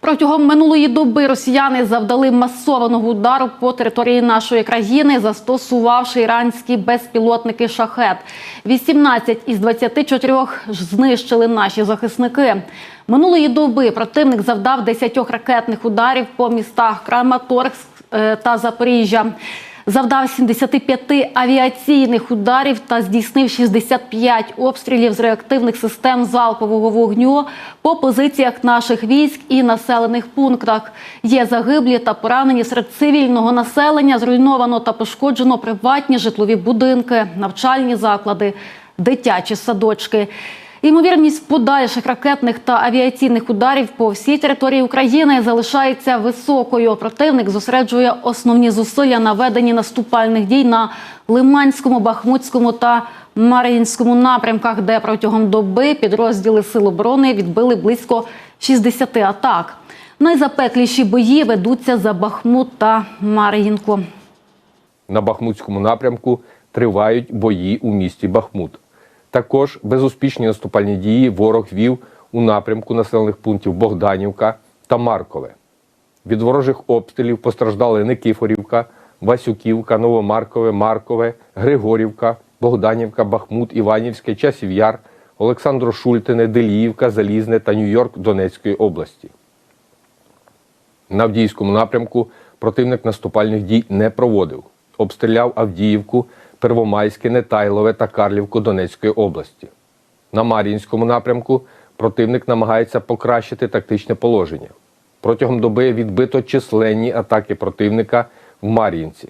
Протягом минулої доби росіяни завдали масованого удару по території нашої країни, застосувавши іранські безпілотники шахет. 18 із 24 ж знищили наші захисники. Минулої доби противник завдав 10 ракетних ударів по містах Краматорськ е, та Запоріжжя. Завдав 75 авіаційних ударів та здійснив 65 обстрілів з реактивних систем залпового вогню по позиціях наших військ і населених пунктах. Є загиблі та поранені серед цивільного населення. Зруйновано та пошкоджено приватні житлові будинки, навчальні заклади, дитячі садочки. Ймовірність подальших ракетних та авіаційних ударів по всій території України залишається високою. Противник зосереджує основні зусилля на веденні наступальних дій на Лиманському, Бахмутському та Мар'їнському напрямках, де протягом доби підрозділи Сил оборони відбили близько 60 атак. Найзапекліші бої ведуться за Бахмут та Мар'їнку. На Бахмутському напрямку тривають бої у місті Бахмут. Також безуспішні наступальні дії ворог вів у напрямку населених пунктів Богданівка та Маркове. Від ворожих обстрілів постраждали Никифорівка, Васюківка, Новомаркове, Маркове, Григорівка, Богданівка, Бахмут, Іванівське, Часів Яр, Олександро Шультине, Деліївка, Залізне та Нью-Йорк Донецької області. На Авдіївському напрямку противник наступальних дій не проводив. Обстріляв Авдіївку, Первомайське, Нетайлове та Карлівку Донецької області. На Мар'їнському напрямку противник намагається покращити тактичне положення. Протягом доби відбито численні атаки противника в Мар'їнці.